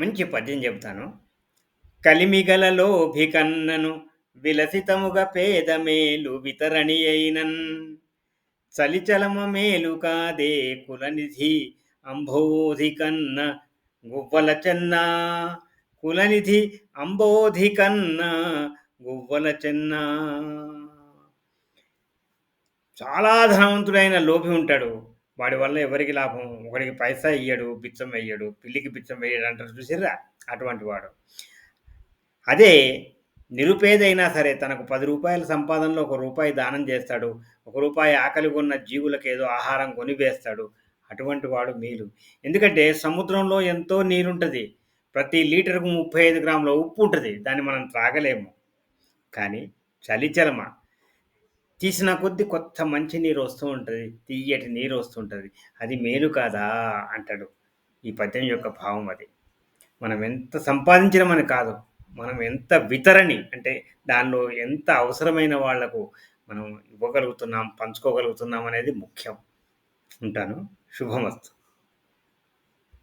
మంచి పద్యం చెబుతాను. కలిమిగల భికన్నను విలసితముగ పేద మేలు వితరణి అయినన్. చలిచలమ మేలు కాదే కులనిధి అంబోధి కన్న గువ్వల చెన్న. కులనిధి అంబోధి కన్న గువ్వల చెన్న. చాలా ధనవంతుడైన లోభి ఉంటాడు. వాడి వల్ల ఎవరికి లాభం? ఒకడికి పైసా ఇయ్యడు బిచ్చం వేయడు పిల్లికి బిచ్చం వేయడు అంటారు చూసిర్రా అటువంటి వాడు. అదే నిరుపేదైనా సరే తనకు పది రూపాయల సంపాదనలో ఒక రూపాయి దానం చేస్తాడు ఒక రూపాయి ఆకలి ఉన్న జీవులకు ఏదో ఆహారం కొనివేస్తాడు అటువంటి వాడు మీలు. ఎందుకంటే సముద్రంలో ఎంతో నీరుంటుంది ప్రతి లీటర్కు ముప్పై ఐదు గ్రాముల ఉప్పు ఉంటుంది దాన్ని మనం త్రాగలేము. కానీ చలిచలమా తీసిన కొద్ది కొత్త మంచి నీరు వస్తూ ఉంటుంది తీయటి నీరు వస్తుంటుంది అది మేలు కాదా? అంటాడు. ఈ పద్యం యొక్క భావం అది. మనం ఎంత సంపాదించడమని కాదు మనం ఎంత వితరణి అంటే దానిలో ఎంత అవసరమైన వాళ్ళకు మనం ఇవ్వగలుగుతున్నాం పంచుకోగలుగుతున్నాం అనేది ముఖ్యం. ఉంటాను. శుభమస్తు.